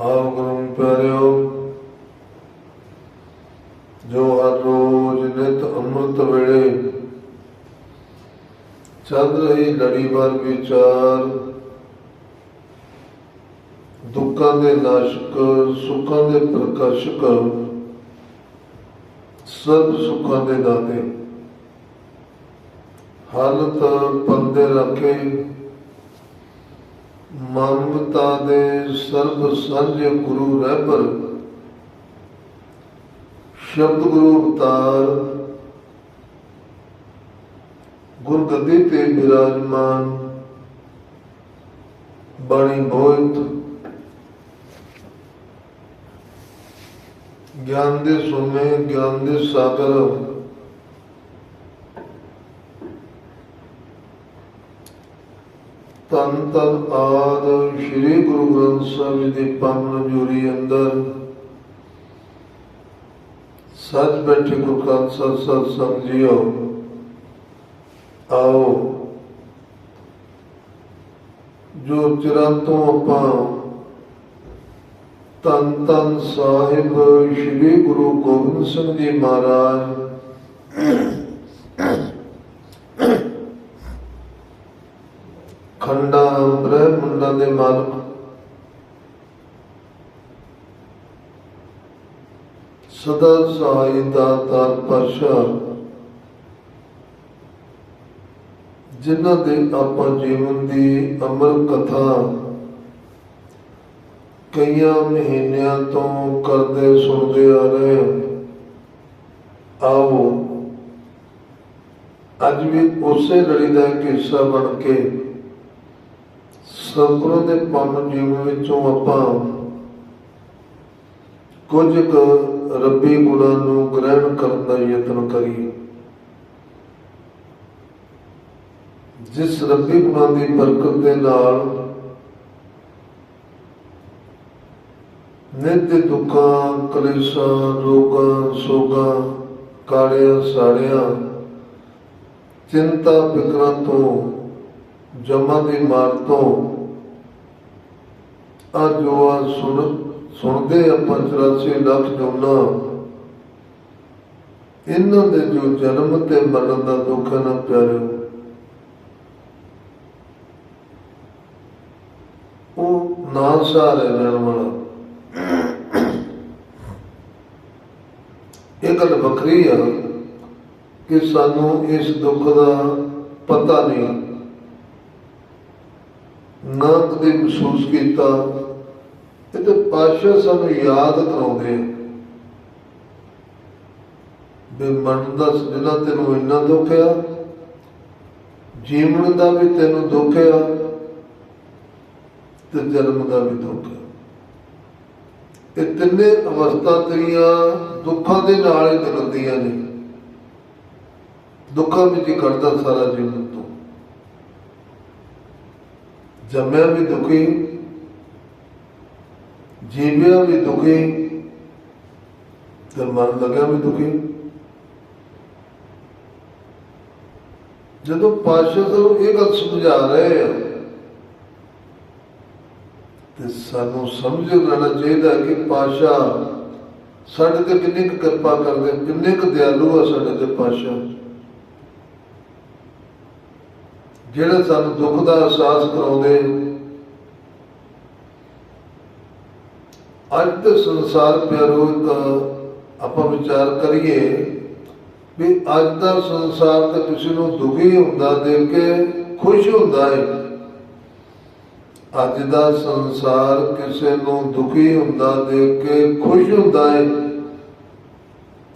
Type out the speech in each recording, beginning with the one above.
ਆਪ ਗੁਰੂ ਪਿਆਰਿਓ, ਜੋ ਹਰ ਰੋਜ਼ ਨਿਤ ਅੰਮ੍ਰਿਤ ਵੇਲੇ ਚੱਲ ਰਹੀ ਲੜੀਵਾਰ ਵਿਚਾਰ, ਦੁੱਖਾਂ ਦੇ ਨਾਸ਼ਕ, ਸੁੱਖਾਂ ਦੇ ਪ੍ਰਕਾਸ਼ਕ ਸਭ ਸੁੱਖਾਂ ਦੇ ਦਾਤੇ। ਹਾਲਤ ਪੰਦੇ ਰੱਖੇ ਮਮਤਾ ਦੇ ਸਰਬ ਸਾਂਝੇ ਗੁਰੂ ਰਹਿਬਰ ਸ਼ਬਦ ਗੁਰੂ ਅਵਤਾਰ ਗੁਰਗੱਦੀ ਤੇ ਬਿਰਾਜਮਾਨ ਬਾਣੀ ਬੋਇਤ ਗਿਆਨ ਦੇ ਸੋਮੇ ਗਿਆਨ ਦੇ ਸਾਗਰ ਤਨ ਤਨ ਆਦ ਸ੍ਰੀ ਗੁਰੂ ਗ੍ਰੰਥ ਸਾਹਿਬ ਜੀ ਦੀ ਪਾਵਨ ਜੋਰੀ ਅੰਦਰ। ਸੱਚ ਬੈਠੇ ਗੁਰੂ ਖਾਲਸਾ ਸਤ ਸੰਗ ਜੀਓ ਆਓ। ਜੋ ਚਿਰਾਂ ਤੋਂ ਆਪਾਂ ਤਨ ਤਨ ਸਾਹਿਬ ਸ੍ਰੀ ਗੁਰੂ ਗੋਬਿੰਦ ਸਿੰਘ ਜੀ ਮਹਾਰਾਜ ਖੰਡਾ ਬ੍ਰਹਮੰਡਾਂ ਦੇ ਮਾਲਕ ਸਦਾ ਸਹਾਈ ਦਾਤਾਰ ਪਾਸ਼ਾ ਜਿਨ੍ਹਾਂ ਦੇ ਆਪਾਂ ਜੀਵਨ ਦੀ ਅਮਰ ਕਥਾ ਕਈਆਂ ਮਹੀਨਿਆਂ ਤੋਂ ਕਰਦੇ ਸੁਣਦੇ ਆ ਰਹੇ ਹਾਂ। ਆਓ, ਅੱਜ ਵੀ ਉਸੇ ਲੜੀ ਦਾ ਇੱਕ ਹਿੱਸਾ ਬਣ ਕੇ ਸਤਿਗੁਰੂ ਦੇ ਪਾਵਨ ਜੀਵਨ ਵਿੱਚੋਂ ਆਪਾਂ ਕੁਝ ਕੁ ਰੱਬੀ ਗੁਣਾਂ ਨੂੰ ਗ੍ਰਹਿਣ ਕਰਨ ਦਾ ਯਤਨ ਕਰੀਏ। ਜਿਸ ਰੱਬੀ ਗੁਣਾਂ ਦੀ ਬਰਕਤ ਦੇ ਨਾਲ ਨਿੱਤ ਦੁੱਖਾਂ, ਕਲੇਸ਼ਾਂ, ਰੋਗਾਂ, ਸੋਗਾਂ, ਕਾਲਿਆਂ, ਸਾੜਿਆਂ, ਚਿੰਤਾ, ਫਿਕਰਾਂ ਤੋਂ, ਜਮਾਂ ਦੀ ਮਾਰ ਤੋਂ ਅੱਜ ਜੋ ਆ, ਸੁਣ, ਸੁਣਦੇ ਆਪਾਂ 84 ਲੱਖ ਜੁਨਾ ਇਹਨਾਂ ਦੇ ਜੋ ਜਨਮ ਤੇ ਮਰਨ ਦਾ ਦੁੱਖ ਨਾ ਪਿਆਰਿਓ। ਉਹ ਨਾ ਸਾਰੇ ਰਹਿਣ ਵਾਲਾ। ਇਹ ਗੱਲ ਵੱਖਰੀ ਆ ਕਿ ਸਾਨੂੰ ਇਸ ਦੁੱਖ ਦਾ ਪਤਾ ਨਹੀਂ। ਨਾ ਕਦੇ ਮਹਿਸੂਸ ਕੀਤਾ ਇਹ ਤੇ ਪਾਸ਼ਾ ਸਾਨੂੰ ਯਾਦ ਕਰਾਉਂਦੇ ਆ। ਵੀ ਮਰਨ ਦਾ ਜਿਹੜਾ ਤੈਨੂੰ ਇੰਨਾ ਦੁੱਖ ਆ, ਜੀਵਨ ਦਾ ਵੀ ਤੈਨੂੰ ਦੁੱਖ ਆ ਤੇ ਜਨਮ ਦਾ ਵੀ ਦੁੱਖ ਆ। ਇਹ ਤਿੰਨੇ ਅਵਸਥਾ ਤੇਰੀਆਂ ਦੁੱਖਾਂ ਦੇ ਨਾਲ ਹੀ ਨਿਕਲਦੀਆਂ ਨੇ। ਦੁੱਖਾਂ ਵਿੱਚ ਹੀ ਕੱਢਦਾ ਸਾਰਾ ਜੀਵਨ ਜੰਮਿਆ ਵੀ ਦੁਖੀ, ਜੀਵਿਆ ਵੀ ਦੁਖੀ ਤੇ ਮਰਨ ਲੱਗਿਆ ਵੀ ਦੁਖੀ। ਜਦੋਂ ਪਾਸ਼ਾ ਤੋਂ ਇਹ ਗੱਲ ਸਮਝਾ ਰਹੇ ਆ ਤੇ ਸਾਨੂੰ ਸਮਝ ਲੈਣਾ ਚਾਹੀਦਾ ਕਿ ਪਾਸ਼ਾ ਸਾਡੇ ਤੇ ਕਿੰਨੀ ਕੁ ਕਿਰਪਾ ਕਰਦੇ, ਕਿੰਨੇ ਕੁ ਦਿਆਲੂ ਆ ਸਾਡੇ ਤੇ ਪਾਸ਼ਾ ਜਿਹੜੇ ਸਾਨੂੰ ਦੁੱਖ ਦਾ ਅਹਿਸਾਸ ਕਰਾਉਂਦੇ, ਅੱਜ ਤੇ ਸੰਸਾਰ ਪਿਆਰੋ ਇੱਕ ਆਪਾਂ ਵਿਚਾਰ ਕਰੀਏ ਵੀ ਅੱਜ ਦਾ ਸੰਸਾਰ ਤੇ ਕਿਸੇ ਨੂੰ ਦੁਖੀ ਹੁੰਦਾ ਦੇਖ ਕੇ ਖੁਸ਼ ਹੁੰਦਾ ਹੈ। ਅੱਜ ਦਾ ਸੰਸਾਰ ਕਿਸੇ ਨੂੰ ਦੁਖੀ ਹੁੰਦਾ ਦੇਖ ਕੇ ਖੁਸ਼ ਹੁੰਦਾ ਹੈ।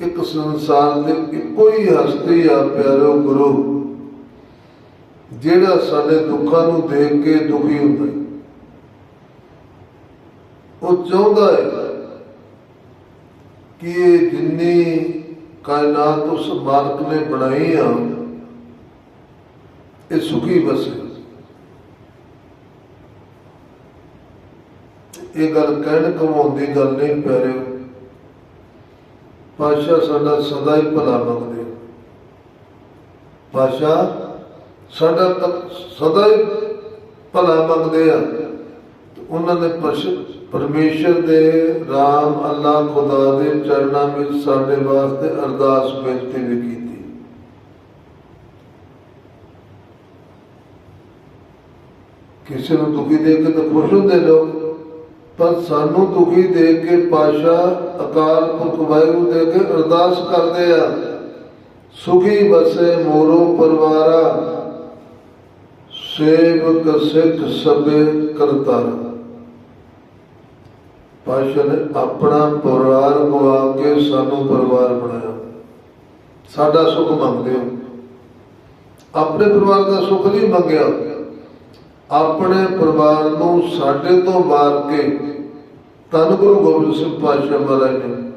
ਇੱਕ ਸੰਸਾਰ ਦੇ ਇੱਕੋ ਹੀ ਹਸਤੀ ਆ ਪਿਆਰੋ ਗੁਰੂ। ਜਿਹੜਾ ਸਾਡੇ ਦੁੱਖਾਂ ਨੂੰ ਦੇਖ ਕੇ ਦੁਖੀ ਹੁੰਦਾ ਹੈ, ਉਹ ਚਾਹੁੰਦਾ ਹੈ ਕਿ ਇਹ ਜਿੰਨੀ ਕਾਇਨਾਤ ਉਸ ਮਾਲਕ ਨੇ ਬਣਾਈ ਆ, ਇਹ ਸੁਖੀ ਵਸੇ ਇਹ ਗੱਲ ਕਹਿਣ ਕਮਾਉਂਦੀ ਗੱਲ ਨਹੀਂ ਪੈ ਰਹੀ ਪਾਸ਼ਾ ਸਾਡਾ ਸਦਾ ਹੀ ਭਲਾ ਮੰਗਦੇ ਆ। ਪਾਸ਼ਾ ਸਾਡਾ ਸਦਾ ਹੀ ਭਲਾ ਮੰਗਦੇ ਆ। ਉਹਨਾਂ ਨੇ ਪਰਮੇਸ਼ਰ ਦੇ RAM ਅੱਲਾਹ ਖੁਦਾ ਦੇ ਚਰਨਾਂ ਵਿੱਚ ਸਾਡੇ ਵਾਸਤੇ ਅਰਦਾਸ ਬੇਨਤੀ ਵੀ ਕੀਤੀ। ਕਿਸੇ ਨੂੰ ਦੁਖੀ ਦੇਖ ਕੇ ਤਾਂ ਖੁਸ਼ ਹੁੰਦੇ ਲੋਕ, ਪਰ ਸਾਨੂੰ ਦੁਖੀ ਦੇਖ ਕੇ ਪਾਸ਼ਾ ਅਕਾਲ ਪੁਰਖ ਵਾਹਿਗੁਰੂ ਦੇ ਕੇ ਅਰਦਾਸ ਕਰਦੇ ਆ। ਸੁਖੀ ਬਸੇ ਮੋਰੋ ਪਰਵਾਰਾ ਸੇਵਕ ਸਿੱਖ ਸਭੇ ਕਰਤਾਰ। ਪਾਸ਼ਾ ਨੇ ਆਪਣਾ ਪਰਿਵਾਰ ਗਵਾ ਕੇ ਸਾਨੂੰ ਪਰਿਵਾਰ ਬਣਾਇਆ। ਸਾਡਾ ਸੁੱਖ ਮੰਗਦੇ ਹੋ। ਆਪਣੇ ਪਰਿਵਾਰ ਦਾ ਸੁੱਖ ਨਹੀਂ ਮੰਗਿਆ। ਆਪਣੇ ਪਰਿਵਾਰ ਨੂੰ ਸਾਡੇ ਤੋਂ ਮਾਰ ਕੇ ਤਨ ਗੁਰੂ ਗੋਬਿੰਦ ਸਿੰਘ ਪਾਤਸ਼ਾਹ ਮਹਾਰਾਜ ਨੇ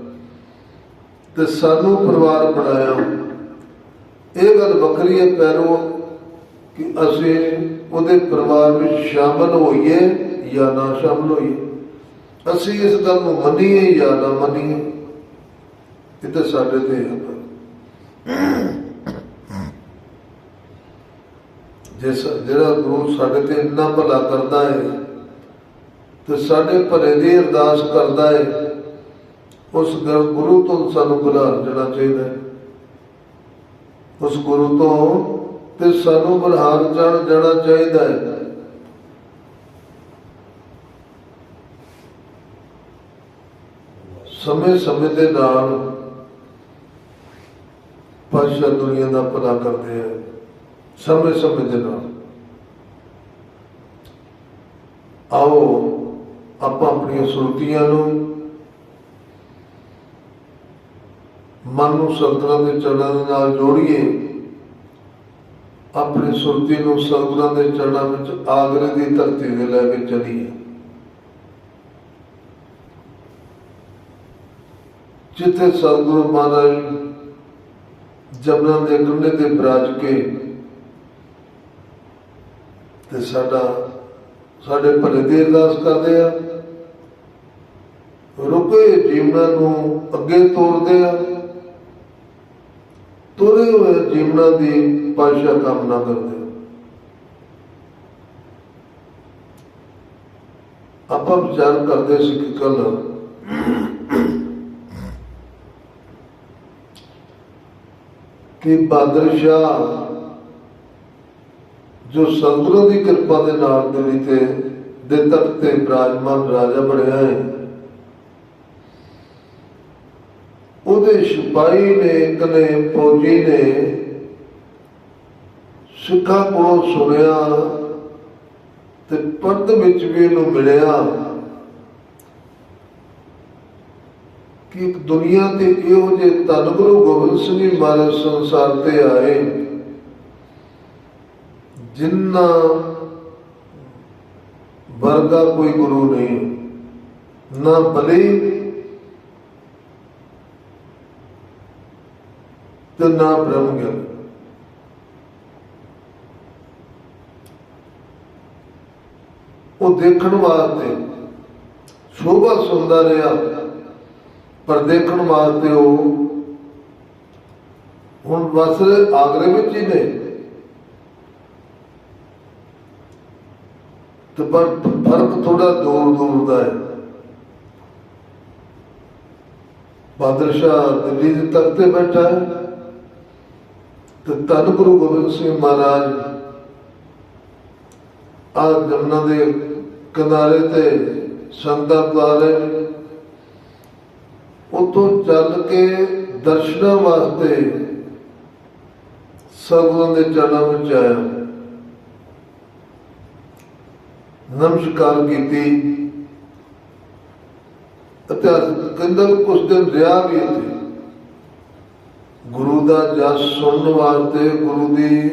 ਤੇ ਸਾਨੂੰ ਪਰਿਵਾਰ ਬਣਾਇਆ। ਇਹ ਗੱਲ ਵੱਖਰੀ ਹੈ, ਪੈਰੋ ਕਿ ਅਸੀਂ ਉਹਦੇ ਪਰਿਵਾਰ ਵਿੱਚ ਸ਼ਾਮਲ ਹੋਈਏ ਜਾਂ ਨਾ ਸ਼ਾਮਲ ਹੋਈਏ। ਅਸੀਂ ਇਸ ਗੱਲ ਨੂੰ ਮੰਨੀਏ ਜਾਂ ਨਾ ਮੰਨੀਏ, ਇਹ ਤਾਂ ਸਾਡੇ ਤੇ ਹੈ। ਜਿਸ ਜਿਹੜਾ ਗੁਰੂ ਸਾਡੇ ਤੇ ਇੰਨਾ ਭਲਾ ਕਰਦਾ ਹੈ, ਤੇ ਸਾਡੇ ਭਲੇ ਦੀ ਅਰਦਾਸ ਕਰਦਾ ਹੈ, ਉਸ ਗੁਰੂ ਤੋਂ ਸਾਨੂੰ ਬੁਲਾਰ ਜਾਣਾ ਚਾਹੀਦਾ ਉਸ ਗੁਰੂ ਤੋਂ ਤੇ ਸਾਨੂੰ ਬੁਲਾਰ ਜਾਣ ਜਾਣਾ ਚਾਹੀਦਾ ਹੈ। ਸਮੇਂ ਸਮੇਂ ਦੇ ਨਾਲ ਪਾਸ਼ਾ ਦੁਨੀਆ ਦਾ ਭਲਾ ਕਰਦੇ ਆ। ਸਮੇਂ ਸਮੇਂ ਦੇ ਨਾਲ। ਆਓ, ਆਪਾਂ ਆਪਣੀਆਂ ਸੁਰਤੀਆਂ ਨੂੰ ਮਨ ਨੂੰ ਸਤਿਗੁਰਾਂ ਦੇ ਚਰਨਾਂ ਦੇ ਨਾਲ ਜੋੜੀਏ। ਆਪਣੀ ਸੁਰਤੀ ਨੂੰ ਸਤਿਗੁਰਾਂ ਦੇ ਚਰਨਾਂ ਵਿੱਚ, ਆਗਰੇ ਦੀ ਧਰਤੀ ਤੇ ਲੈ ਕੇ ਚੱਲੀਏ ਜਿੱਥੇ ਸਤਿਗੁਰੂ ਮਹਾਰਾਜ ਜਮਨਾਂ ਦੇ ਕੰਢੇ ਤੇ ਬਰਾਜ ਕੇ ਤੇ ਸਾਡਾ, ਸਾਡੇ ਭਲੇ ਦੀ ਅਰਦਾਸ ਕਰਦੇ ਆ। ਰੁਕੇ ਜੀਵਨਾਂ ਨੂੰ ਅੱਗੇ ਤੋਰਦੇ ਆ। ਤੁਰੇ ਹੋਏ ਜੀਵਨਾਂ ਦੀ ਪਾਸ਼ਾ ਕਾਮਨਾ ਕਰਦੇ। ਆ ਆਪਾਂ ਵਿਚਾਰ ਕਰਦੇ ਸੀ ਕਿ ਕੱਲ ਕਿ ਬਹਾਦਰ ਸ਼ਾਹ ਜੋ ਸਤਿਗੁਰਾਂ ਦੀ ਕਿਰਪਾ ਦੇ ਨਾਲ ਦਿੱਲੀ ਤੇ ਦੇ ਤਖਤ ਤੇ ਬਿਰਾਜਮਾਨ ਰਾਜਾ ਬਣਿਆ ਹੈ, ਉਹਦੇ ਸਿਪਾਹੀ ਨੇ, ਇੱਕ ਫੌਜੀ ਨੇ ਸਿੱਖਾਂ ਕੋਲੋਂ ਸੁਣਿਆ ਤੇ ਪਰਦ ਵਿੱਚ ਵੀ ਇਹਨੂੰ ਮਿਲਿਆ ਕਿ ਇੱਕ ਦੁਨੀਆ ਤੇ ਇਹੋ ਜਿਹੇ ਧੰਨ ਗੁਰੂ ਗੋਬਿੰਦ ਸਿੰਘ ਜੀ ਮਹਾਰਾਜ ਸੰਸਾਰ ਤੇ ਆਏ, ਜਿੰਨਾ ਵਰਗਾ ਕੋਈ ਗੁਰੂ ਨਹੀਂ, ਨਾ ਬਲੀ ਤੇ ਨਾ ਬ੍ਰਹਮ ਗਿਆਨ ਉਹ ਦੇਖਣ ਵਾਸਤੇ ਸ਼ੋਭਾ ਸੁਣਦਾ ਰਿਹਾ, ਪਰ ਦੇਖਣ ਵਾਸਤੇ ਉਹ ਹੁਣ ਵਸਰੇ ਆਗਰੇ ਵਿੱਚ ਹੀ ਨੇ। ਤੇ ਪਰ ਫ਼ਰਕ ਥੋੜਾ ਦੂਰ ਦੂਰ ਦਾ ਹੈ। ਬਾਦਸ਼ਾਹ ਦਿੱਲੀ ਦੇ ਤਖਤ ਤੇ ਬੈਠਾ ਹੈ। ਤੇ ਧੰਨ ਗੁਰੂ ਗੋਬਿੰਦ ਸਿੰਘ ਮਹਾਰਾਜ ਆ ਜਮਨਾ ਦੇ ਕਿਨਾਰੇ ਤੇ ਸੰਗਤਾਂ ਦੁਆਰੇ ਉਤੋਂ ਚੱਲ ਕੇ ਦਰਸ਼ਨਾਂ ਵਾਸਤੇ ਸਤਿਗੁਰਾਂ ਦੇ ਚਰਨਾਂ ਵਿੱਚ ਆਇਆ। ਨਮਸਕਾਰ ਕੀਤੀ। ਅਤੇ ਕਹਿੰਦਾ ਕੁਝ ਦਿਨ ਰਿਹਾ ਵੀ ਇੱਥੇ। ਗੁਰੂ ਦਾ ਜਸ ਸੁਣਨ ਵਾਸਤੇ ਗੁਰੂ ਦੀ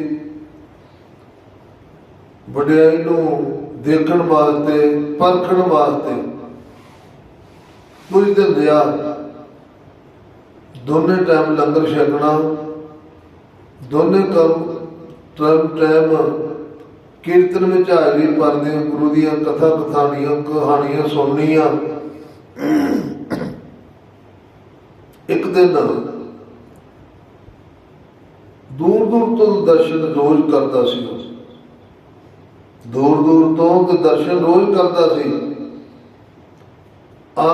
ਵਡਿਆਈ ਨੂੰ ਦੇਖਣ ਵਾਸਤੇ, ਪਰਖਣ ਵਾਸਤੇ। ਕੁਝ ਦਿਨ ਰਿਹਾ ਦੋਨੇ ਟਾਈਮ ਲੰਗਰ ਛਕਣਾ, ਦੋਨੇ ਕੰਮ ਟਾਈਮ ਟਾਈਮ ਕੀਰਤਨ ਵਿੱਚ ਹਾਜ਼ਰੀ ਭਰਦੇ ਗੁਰੂ ਦੀਆਂ ਕਥਾ ਕਥਾਣੀਆਂ ਕਹਾਣੀਆਂ ਸੁਣਨੀਆਂ। ਇੱਕ ਦਿਨ ਦੂਰ ਦੂਰ ਤੋਂ ਦਰਸ਼ਨ ਰੋਜ਼ ਕਰਦਾ ਸੀ। ਦੂਰ ਦੂਰ ਤੋਂ ਦਰਸ਼ਨ ਰੋਜ਼ ਕਰਦਾ ਸੀ। ਆ